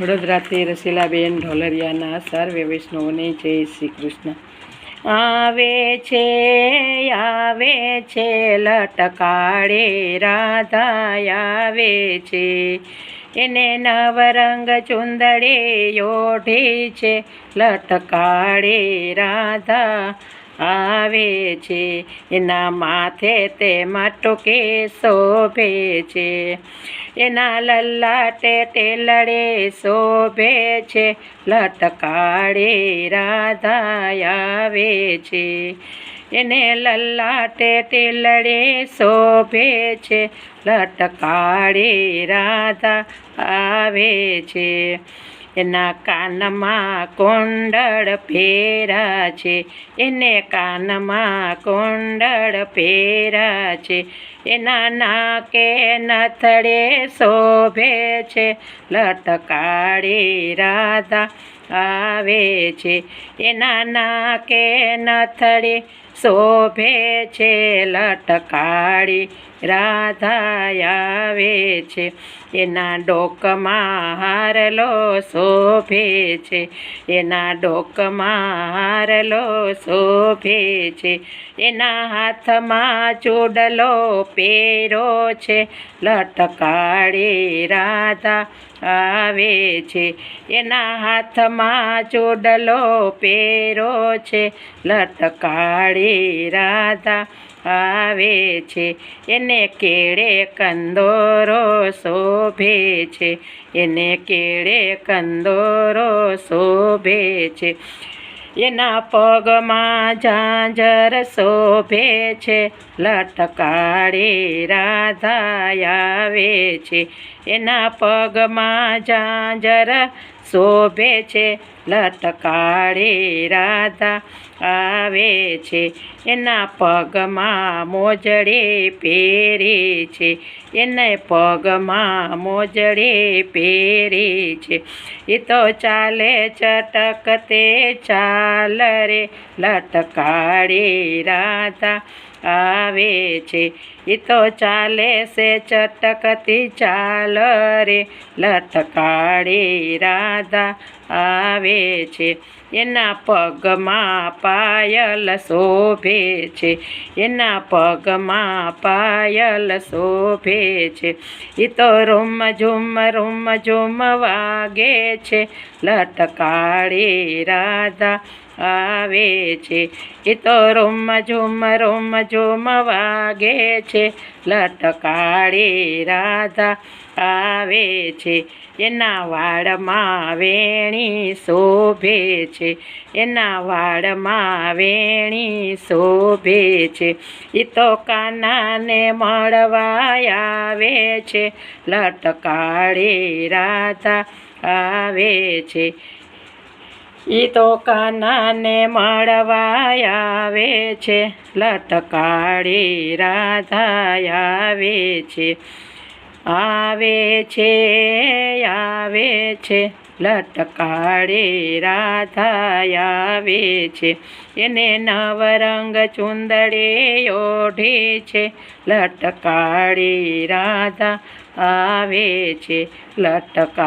વડોદરાથી રસીલાબેન ઢોલરિયાના સર્વે વૈષ્ણવને જય શ્રી કૃષ્ણ. આવે છે આવે છે લટકાળે રાધા આવે છે. એને નવરંગ ચુંદડે યોઢે છે લટકાળે રાધા આવે છે. એના માથે તે માટુકે શોભે છે એના લલ્લાટે ટેલડે શોભે છે લટકાડે રાધા આવે છે. એને લલ્લાટે ટેલડે શોભે છે લટકાડે રાધા આવે છે. એના કાનમાં કોંડળ ફેરા છે. એને કાનમાં કોંડળ ફેરા છે. એના નાકે નથડે શોભે છે. લટકાડી રાધા આવે છે. એના નાકે નથડે શોભે છે, લટકાળી રાધા આવે છે. એના ડોકમાં હારલો શોભે છે. એના ડોકમાં હારલો શોભે છે. એના હાથમાં ચૂડલો પેરો છે. લટકાળી રાધા આવે છે. એના હાથમાં ચૂડલો પેરો છે લટકાળી રાધા આવે છે. એને કેળે કંદોરો શોભે છે, એને કેળે કંદોરો શોભે છે. એના પગમાં ઝાંઝર શોભે છે લટકાળે રાધા આવે છે. એના પગમાં ઝાંઝર શોભે છે લટકાડી રાધા આવે છે, એના પગમાં મોજડી પહેરી છે, એને પગમાં મોજડી પહેરી છે. એ તો ચાલે ચટકતે ચાલ રે લટકાડી રાધા આવે છે. એ તો ચાલે છે ચટકતી ચાલ રે. લટકાડી રાધા આવે છે. એના પગમાં પાયલ શોભે છે. એના પગમાં પાયલ શોભે છે. એ તો રૂમ ઝુમ રૂમ ઝુમ વાગે છે. લટકાળે રાધા આવે છે. એ તો રૂમ ઝુમ રૂમ ઝુમ વાગે છે. લટકાળે રાધા આવે છે. એના વાળમાં વેણી શોભે છે. એના વાળમાં વેણી શોભે છે. એ તો કાનાને મળવા આવે છે. લટકાળે રાધા આવે છે. ઈ તો કાનાને મળવા આવે છે. લટકાળે રાધા આવે છે. આવે છે આવે છે. લટકાડે રાધા આવે છે. એને નવરંગ ચુંદડે ઓઢે છે. લટકાડે રાધા આવે છે, લટકા